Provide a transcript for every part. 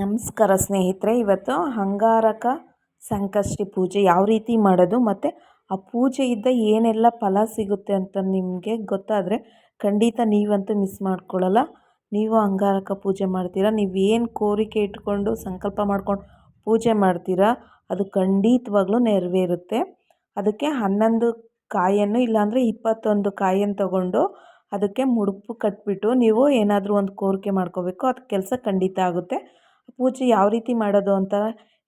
ನಮಸ್ಕಾರ ಸ್ನೇಹಿತರೆ, ಇವತ್ತು ಅಂಗಾರಕ ಸಂಕಷ್ಟಿ ಪೂಜೆ ಯಾವ ರೀತಿ ಮಾಡೋದು ಮತ್ತು ಆ ಪೂಜೆಯಿಂದ ಏನೆಲ್ಲ ಫಲ ಸಿಗುತ್ತೆ ಅಂತ ನಿಮಗೆ ಗೊತ್ತಾದರೆ ಖಂಡಿತ ನೀವಂತೂ ಮಿಸ್ ಮಾಡ್ಕೊಳ್ಳಲ್ಲ. ನೀವು ಅಂಗಾರಕ ಪೂಜೆ ಮಾಡ್ತೀರಾ ನೀವೇನು ಕೋರಿಕೆ ಇಟ್ಕೊಂಡು ಸಂಕಲ್ಪ ಮಾಡ್ಕೊಂಡು ಪೂಜೆ ಮಾಡ್ತೀರಾ, ಅದು ಖಂಡಿತವಾಗ್ಲೂ ನೆರವೇರುತ್ತೆ. ಅದಕ್ಕೆ ಹನ್ನೊಂದು ಕಾಯನ್ನು ಇಲ್ಲಾಂದರೆ ಇಪ್ಪತ್ತೊಂದು ಕಾಯನ್ನು ತಗೊಂಡು ಅದಕ್ಕೆ ಮುಡುಪು ಕಟ್ಬಿಟ್ಟು ನೀವು ಏನಾದರೂ ಒಂದು ಕೋರಿಕೆ ಮಾಡ್ಕೋಬೇಕು, ಅದು ಕೆಲಸ ಖಂಡಿತ ಆಗುತ್ತೆ. ಪೂಜೆ ಯಾವ ರೀತಿ ಮಾಡೋದು ಅಂತ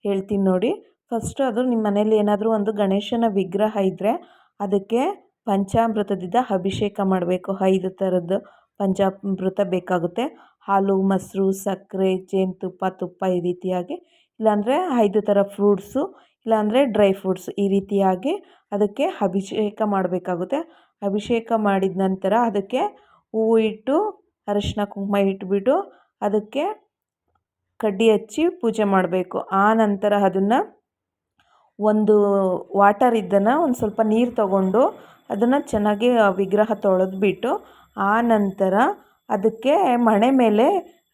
ಹೇಳ್ತೀನಿ ನೋಡಿ. ಫಸ್ಟು ಅದು ನಿಮ್ಮ ಮನೇಲಿ ಏನಾದರೂ ಒಂದು ಗಣೇಶನ ವಿಗ್ರಹ ಇದ್ದರೆ ಅದಕ್ಕೆ ಪಂಚಾಮೃತದಿಂದ ಅಭಿಷೇಕ ಮಾಡಬೇಕು. ಐದು ಥರದ್ದು ಪಂಚಾಮೃತ ಬೇಕಾಗುತ್ತೆ. ಹಾಲು, ಮೊಸರು, ಸಕ್ಕರೆ, ಜೇನುತುಪ್ಪ, ತುಪ್ಪ ಈ ರೀತಿಯಾಗಿ. ಇಲ್ಲಾಂದರೆ ಐದು ಥರ ಫ್ರೂಟ್ಸು ಇಲ್ಲಾಂದರೆ ಡ್ರೈ ಫ್ರೂಟ್ಸ್ ಈ ರೀತಿಯಾಗಿ ಅದಕ್ಕೆ ಅಭಿಷೇಕ ಮಾಡಬೇಕಾಗುತ್ತೆ. ಅಭಿಷೇಕ ಮಾಡಿದ ನಂತರ ಅದಕ್ಕೆ ಹೂವು ಇಟ್ಟು ಅರಿಶಿನ ಕುಂಕುಮ ಇಟ್ಬಿಟ್ಟು ಅದಕ್ಕೆ ಕಡ್ಡಿ ಹಚ್ಚಿ ಪೂಜೆ ಮಾಡಬೇಕು. ಆ ನಂತರ ಅದನ್ನು ಒಂದು ವಾಟರ್ ಇದ್ದನ್ನು ಒಂದು ಸ್ವಲ್ಪ ನೀರು ತಗೊಂಡು ಅದನ್ನು ಚೆನ್ನಾಗಿ ವಿಗ್ರಹ ತೊಳೆದ್ಬಿಟ್ಟು, ಆ ನಂತರ ಅದಕ್ಕೆ ಮಣೆ ಮೇಲೆ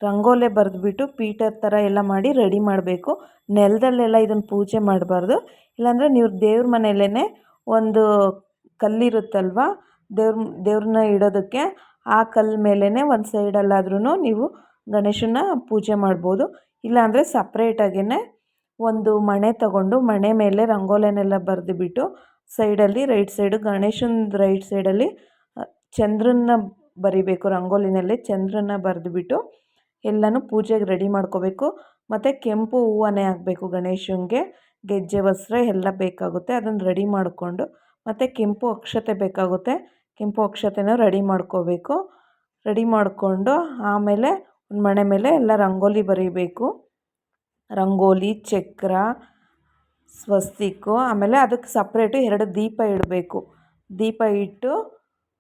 ರಂಗೋಲೆ ಬರೆದ್ಬಿಟ್ಟು ಪೀಠದ ಥರ ಎಲ್ಲ ಮಾಡಿ ರೆಡಿ ಮಾಡಬೇಕು. ನೆಲದಲ್ಲೆಲ್ಲ ಇದನ್ನು ಪೂಜೆ ಮಾಡಬಾರ್ದು. ಇಲ್ಲಾಂದರೆ ನೀವು ದೇವ್ರ ಮನೆಯಲ್ಲೇ ಒಂದು ಕಲ್ಲಿರುತ್ತಲ್ವ, ದೇವ್ರ ದೇವ್ರನ್ನ ಇಡೋದಕ್ಕೆ ಆ ಕಲ್ಲು ಮೇಲೇ ಒಂದು ಸೈಡಲ್ಲಾದ್ರೂ ನೀವು ಗಣೇಶನ ಪೂಜೆ ಮಾಡ್ಬೋದು. ಇಲ್ಲಾಂದರೆ ಸಪ್ರೇಟಾಗೇ ಒಂದು ಮಣೆ ತಗೊಂಡು ಮಣೆ ಮೇಲೆ ರಂಗೋಲಿನೆಲ್ಲ ಬರೆದುಬಿಟ್ಟು ಸೈಡಲ್ಲಿ ರೈಟ್ ಸೈಡು ಗಣೇಶನ ರೈಟ್ ಸೈಡಲ್ಲಿ ಚಂದ್ರನ್ನ ಬರಿಬೇಕು ರಂಗೋಲಿನಲ್ಲಿ ಚಂದ್ರನ್ನ ಬರೆದುಬಿಟ್ಟು ಎಲ್ಲನೂ ಪೂಜೆಗೆ ರೆಡಿ ಮಾಡ್ಕೋಬೇಕು. ಮತ್ತು ಕೆಂಪು ಹೂವನೇ ಹಾಕಬೇಕು ಗಣೇಶನಿಗೆ. ಗೆಜ್ಜೆ, ವಸ್ತ್ರ ಎಲ್ಲ ಬೇಕಾಗುತ್ತೆ. ಅದನ್ನು ರೆಡಿ ಮಾಡಿಕೊಂಡು ಮತ್ತು ಕೆಂಪು ಅಕ್ಷತೆ ಬೇಕಾಗುತ್ತೆ. ಕೆಂಪು ಅಕ್ಷತೆನೂ ರೆಡಿ ಮಾಡ್ಕೋಬೇಕು. ರೆಡಿ ಮಾಡಿಕೊಂಡು ಆಮೇಲೆ ಒಂದು ಮಣೆ ಮೇಲೆ ಎಲ್ಲ ರಂಗೋಲಿ ಬರೀಬೇಕು. ರಂಗೋಲಿ, ಚಕ್ರ ಸ್ವಸ್ತಿಕ್ಕು ಆಮೇಲೆ ಅದಕ್ಕೆ ಸಪ್ರೇಟು ಎರಡು ದೀಪ ಇಡಬೇಕು. ದೀಪ ಇಟ್ಟು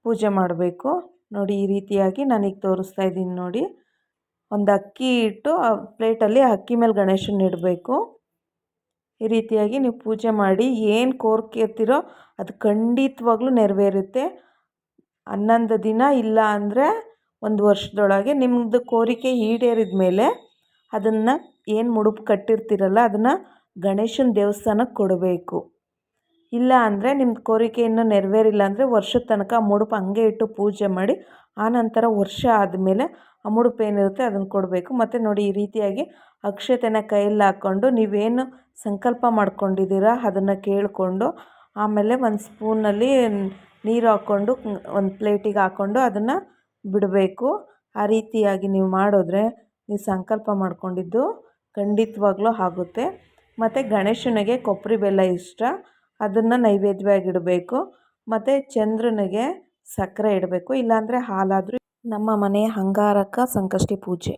ಪೂಜೆ ಮಾಡಬೇಕು. ನೋಡಿ, ಈ ರೀತಿಯಾಗಿ ನಾನೀಗ ತೋರಿಸ್ತಾ ಇದ್ದೀನಿ ನೋಡಿ. ಒಂದು ಅಕ್ಕಿ ಇಟ್ಟು ಆ ಪ್ಲೇಟಲ್ಲಿ ಅಕ್ಕಿ ಮೇಲೆ ಗಣೇಶನ ಇಡಬೇಕು. ಈ ರೀತಿಯಾಗಿ ನೀವು ಪೂಜೆ ಮಾಡಿ ಏನು ಕೋರ್ಕಿರ್ತೀರೋ ಅದು ಖಂಡಿತವಾಗ್ಲೂ ನೆರವೇರುತ್ತೆ. ಹನ್ನೊಂದು ದಿನ ಇಲ್ಲ ಅಂದರೆ ಒಂದು ವರ್ಷದೊಳಗೆ ನಿಮ್ಮದು ಕೋರಿಕೆ ಈಡೇರಿದ ಮೇಲೆ ಅದನ್ನು ಏನು ಮುಡುಪು ಕಟ್ಟಿರ್ತೀರಲ್ಲ, ಅದನ್ನು ಗಣೇಶನ ದೇವಸ್ಥಾನಕ್ಕೆ ಕೊಡಬೇಕು. ಇಲ್ಲ ಅಂದರೆ ನಿಮ್ಮ ಕೋರಿಕೆ ಇನ್ನೂ ನೆರವೇರಿಲ್ಲ ಅಂದರೆ ವರ್ಷದ ತನಕ ಆ ಮುಡುಪು ಹಂಗೆ ಇಟ್ಟು ಪೂಜೆ ಮಾಡಿ ಆನಂತರ ವರ್ಷ ಆದಮೇಲೆ ಆ ಮುಡುಪು ಏನಿರುತ್ತೆ ಅದನ್ನು ಕೊಡಬೇಕು. ಮತ್ತು ನೋಡಿ ಈ ರೀತಿಯಾಗಿ ಅಕ್ಷತೆನ ಕೈಯಲ್ಲಿ ಹಾಕ್ಕೊಂಡು ನೀವೇನು ಸಂಕಲ್ಪ ಮಾಡ್ಕೊಂಡಿದ್ದೀರಾ ಅದನ್ನು ಕೇಳಿಕೊಂಡು ಆಮೇಲೆ ಒಂದು ಸ್ಪೂನಲ್ಲಿ ನೀರು ಹಾಕ್ಕೊಂಡು ಒಂದು ಪ್ಲೇಟಿಗೆ ಹಾಕ್ಕೊಂಡು ಅದನ್ನು ಬಿಡಬೇಕು. ಆ ರೀತಿಯಾಗಿ ನೀವು ಮಾಡಿದ್ರೆ ನೀವು ಸಂಕಲ್ಪ ಮಾಡ್ಕೊಂಡಿದ್ದು ಖಂಡಿತವಾಗ್ಲೂ ಆಗುತ್ತೆ. ಮತ್ತು ಗಣೇಶನಿಗೆ ಕೊಬ್ಬರಿ ಬೆಲ್ಲ ಇಷ್ಟ. ಅದನ್ನು ನೈವೇದ್ಯವಾಗಿ ಇಡಬೇಕು ಮತ್ತು ಚಂದ್ರನಿಗೆ ಸಕ್ಕರೆ ಇಡಬೇಕು. ಇಲ್ಲಾಂದರೆ ಹಾಲಾದರೂ ನಮ್ಮ ಮನೆಯ ಅಂಗಾರಕ ಸಂಕಷ್ಟಿ ಪೂಜೆ.